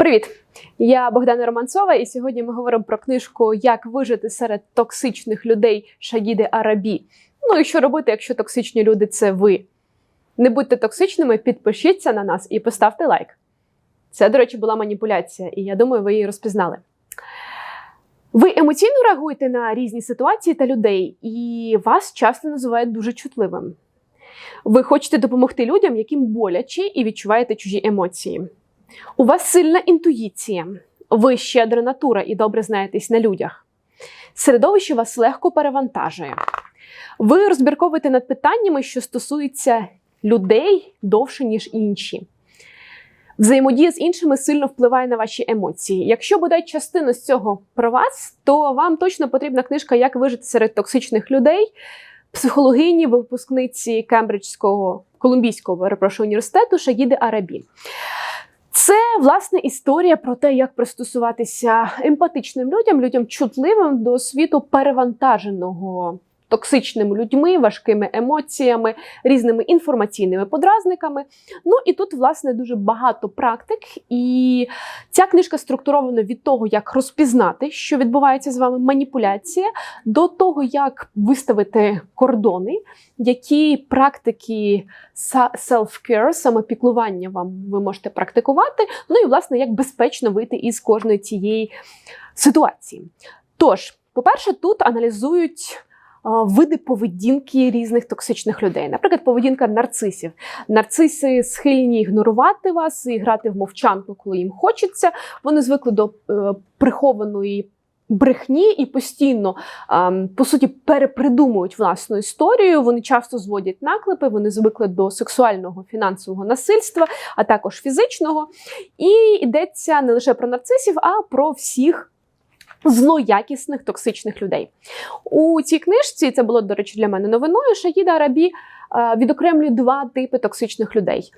Привіт! Я Богдана Романцова, і сьогодні ми говоримо про книжку Як вижити серед токсичних людей Шагіди Арабі. Ну і що робити, якщо токсичні люди це ви. Не будьте токсичними, підпишіться на нас і поставте лайк. Це, до речі, була маніпуляція, і я думаю, ви її розпізнали. Ви емоційно реагуєте на різні ситуації та людей, і вас часто називають дуже чутливим. Ви хочете допомогти людям, яким боляче, і відчуваєте чужі емоції. У вас сильна інтуїція, ви щедра натура і добре знаєтесь на людях. Середовище вас легко перевантажує. Ви розбірковуєте над питаннями, що стосуються людей довше, ніж інші. Взаємодія з іншими сильно впливає на ваші емоції. Якщо бодай частину з цього про вас, то вам точно потрібна книжка Як вижити серед токсичних людей, психологині, випускниці Кембриджського колумбійського перепрошую, університету Шагіди Арабі. Це власне історія про те, як пристосуватися емпатичним людям, людям чутливим до світу перевантаженого токсичними людьми, важкими емоціями, різними інформаційними подразниками. Ну і тут, власне, дуже багато практик, і ця книжка структурована від того, як розпізнати, що відбувається з вами маніпуляція, до того, як виставити кордони, які практики self-care, самопіклування вам ви можете практикувати. Ну і власне, як безпечно вийти із кожної цієї ситуації. Тож, по-перше, тут аналізують. Види поведінки різних токсичних людей, наприклад, поведінка нарцисів. Нарциси схильні ігнорувати вас і грати в мовчанку, коли їм хочеться. Вони звикли до е, прихованої брехні і постійно, е, по суті, перепридумують власну історію. Вони часто зводять наклепи, вони звикли до сексуального фінансового насильства, а також фізичного. І йдеться не лише про нарцисів, а про всіх злоякісних токсичних людей. У цій книжці це було, до речі, для мене новиною. Шаїда Арабі Е, відокремлюю два типи токсичних людей: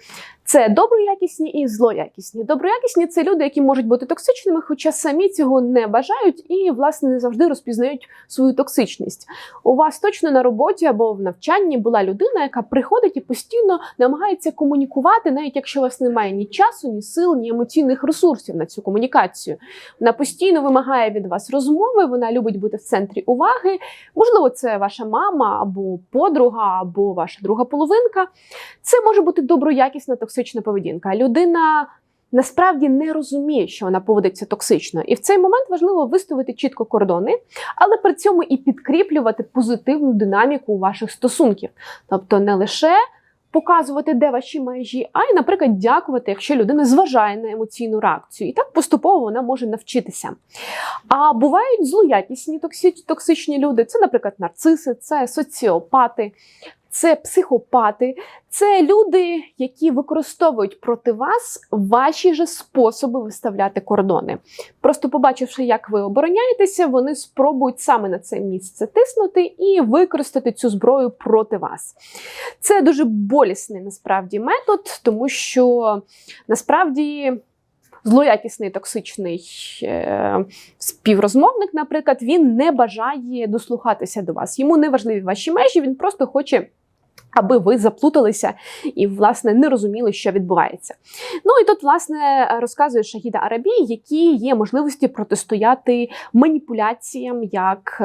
це доброякісні і злоякісні. Доброякісні це люди, які можуть бути токсичними, хоча самі цього не бажають і, власне, не завжди розпізнають свою токсичність. У вас точно на роботі або в навчанні була людина, яка приходить і постійно намагається комунікувати, навіть якщо у вас немає ні часу, ні сил, ні емоційних ресурсів на цю комунікацію. Вона постійно вимагає від вас розмови, вона любить бути в центрі уваги. Можливо, це ваша мама або подруга, або друга половинка. Це може бути доброякісна токсична поведінка. Людина насправді не розуміє, що вона поводиться токсично. І в цей момент важливо виставити чітко кордони, але при цьому і підкріплювати позитивну динаміку ваших стосунків. Тобто не лише Показувати, де ваші межі, а й, наприклад, дякувати, якщо людина зважає на емоційну реакцію. І так поступово вона може навчитися. А бувають злоякісні токсичні люди. Це, наприклад, нарциси, це соціопати, це психопати, це люди, які використовують проти вас ваші ж способи виставляти кордони. Просто побачивши, як ви обороняєтеся, вони спробують саме на це місце тиснути і використати цю зброю проти вас. Це дуже болісний насправді метод, тому що насправді. Злоякісний токсичний е, співрозмовник, наприклад, він не бажає дослухатися до вас. Йому не важливі ваші межі, він просто хоче Аби ви заплуталися і, власне, не розуміли, що відбувається. Ну і тут, власне, розказує Шахіда Арабій, які є можливості протистояти маніпуляціям, як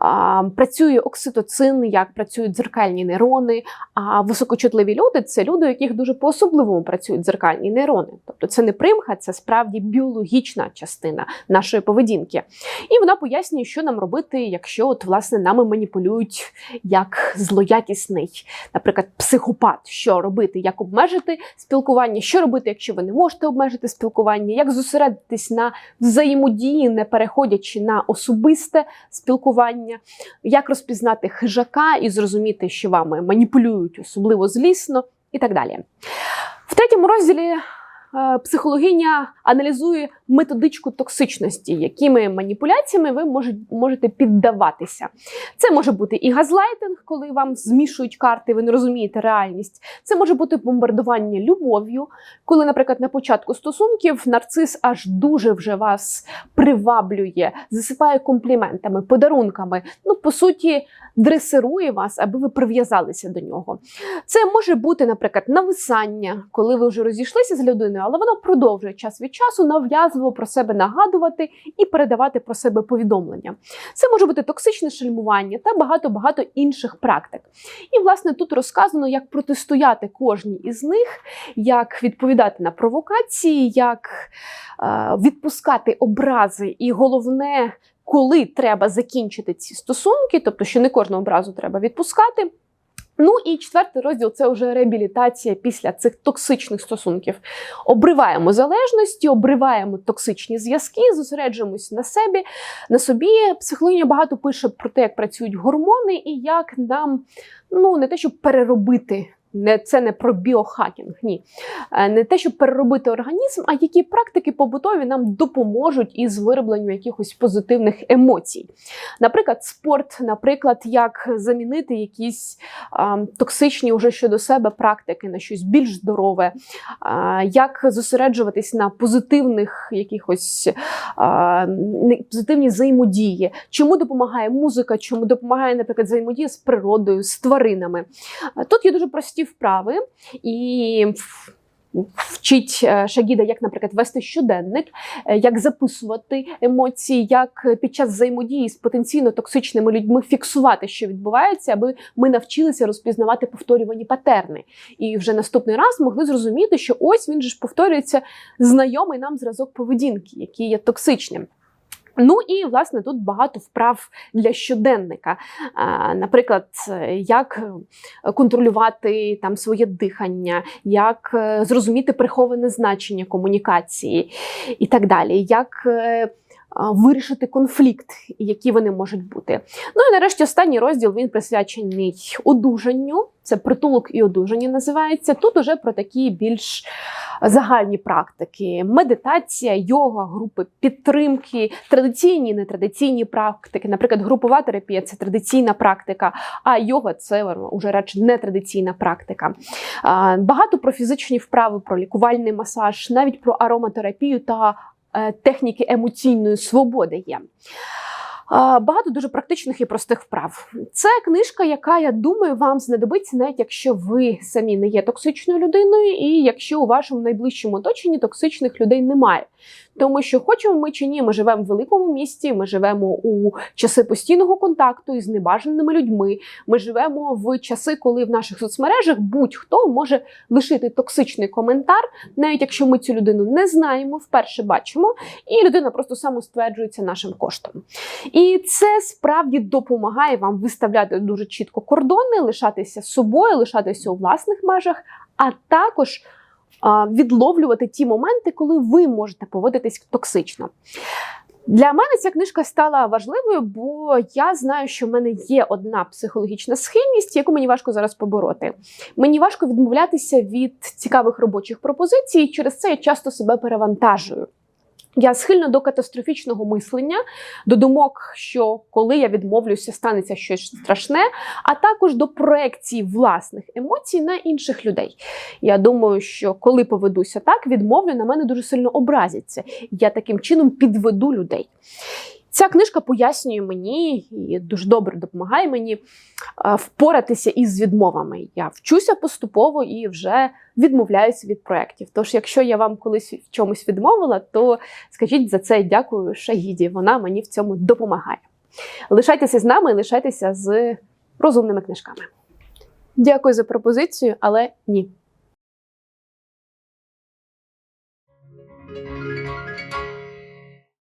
а, працює окситоцин, як працюють дзеркальні нейрони. А високочутливі люди це люди, у яких дуже по-особливому працюють дзеркальні нейрони. Тобто це не примха, це справді біологічна частина нашої поведінки. І вона пояснює, що нам робити, якщо от, власне, нами маніпулюють як злоякісний наприклад, психопат, що робити, як обмежити спілкування, що робити, якщо ви не можете обмежити спілкування, як зосередитись на взаємодії, не переходячи на особисте спілкування, як розпізнати хижака і зрозуміти, що вами маніпулюють, особливо злісно, і так далі. В третьому розділі психологиня аналізує методичку токсичності, якими маніпуляціями ви можете піддаватися. Це може бути і газлайтинг, коли вам змішують карти, ви не розумієте реальність. Це може бути бомбардування любов'ю, коли, наприклад, на початку стосунків нарцис аж дуже вже вас приваблює, засипає компліментами, подарунками. Ну, по суті, дресирує вас, аби ви прив'язалися до нього. Це може бути, наприклад, нависання, коли ви вже розійшлися з людиною, але вона продовжує час від часу нав'язливо про себе нагадувати і передавати про себе повідомлення. Це може бути токсичне шельмування та багато багато інших практик. І власне тут розказано, як протистояти кожній із них, як відповідати на провокації, як е, відпускати образи, і головне, коли треба закінчити ці стосунки, тобто, що не кожну образу треба відпускати. Ну і четвертий розділ це вже реабілітація після цих токсичних стосунків. Обриваємо залежності, обриваємо токсичні зв'язки, зосереджуємось на себе, на собі. Психологиня багато пише про те, як працюють гормони, і як нам ну не те, щоб переробити. Не це не про біохакінг, ні Е, не те, щоб переробити організм, а які практики побутові нам допоможуть із виробленням якихось позитивних емоцій. Наприклад, спорт, наприклад, як замінити якісь а, токсичні уже щодо себе практики на щось більш здорове, а, як зосереджуватись на позитивних якихось а, позитивній взаємодії, чому допомагає музика, чому допомагає, наприклад, взаємодія з природою, з тваринами. Тут є дуже прості вправи і. Вчить е, Шагіда, як, наприклад, вести щоденник, е, як записувати емоції, як під час взаємодії з потенційно токсичними людьми фіксувати, що відбувається, аби ми навчилися розпізнавати повторювані патерни. І вже наступний раз могли зрозуміти, що ось він же ж повторюється знайомий нам зразок поведінки, який є токсичним. Ну і власне тут багато вправ для щоденника. Наприклад, як е, контролювати там своє дихання, як е, зрозуміти приховане значення комунікації і так далі. як е, Вирішити конфлікт, які вони можуть бути. Ну і нарешті останній розділ він присвячений одужанню. Це притулок і одужання називається. Тут уже про такі більш загальні практики: медитація, йога, групи підтримки, традиційні, нетрадиційні практики. Наприклад, групова терапія це традиційна практика, а йога це вже радше нетрадиційна практика. Багато про фізичні вправи, про лікувальний масаж, навіть про ароматерапію та техніки емоційної свободи є. Багато дуже практичних і простих вправ. Це книжка, яка, я думаю, вам знадобиться, навіть якщо ви самі не є токсичною людиною, і якщо у вашому найближчому оточенні токсичних людей немає. Тому що хочемо ми чи ні, ми живемо в великому місті, ми живемо у часи постійного контакту із небажаними людьми. Ми живемо в часи, коли в наших соцмережах будь-хто може лишити токсичний коментар, навіть якщо ми цю людину не знаємо, вперше бачимо, і людина просто самостверджується нашим коштом. І це справді допомагає вам виставляти дуже чітко кордони, лишатися собою, лишатися у власних межах, а також відловлювати ті моменти, коли ви можете поводитись токсично. Для мене ця книжка стала важливою, бо я знаю, що в мене є одна психологічна схильність, яку мені важко зараз побороти. Мені важко відмовлятися від цікавих робочих пропозицій, і через це я часто себе перевантажую. Я схильна до катастрофічного мислення, до думок, що коли я відмовлюся, станеться щось страшне, а також до проекції власних емоцій на інших людей. Я думаю, що коли поведуся так, відмовлю на мене дуже сильно образяться. Я таким чином підведу людей. Ця книжка пояснює мені і дуже добре допомагає мені впоратися із відмовами. Я вчуся поступово і вже відмовляюся від проєктів. Тож, якщо я вам колись в чомусь відмовила, то скажіть за це дякую Шагіді. Вона мені в цьому допомагає. Лишайтеся з нами, лишайтеся з розумними книжками. Дякую за пропозицію, але ні.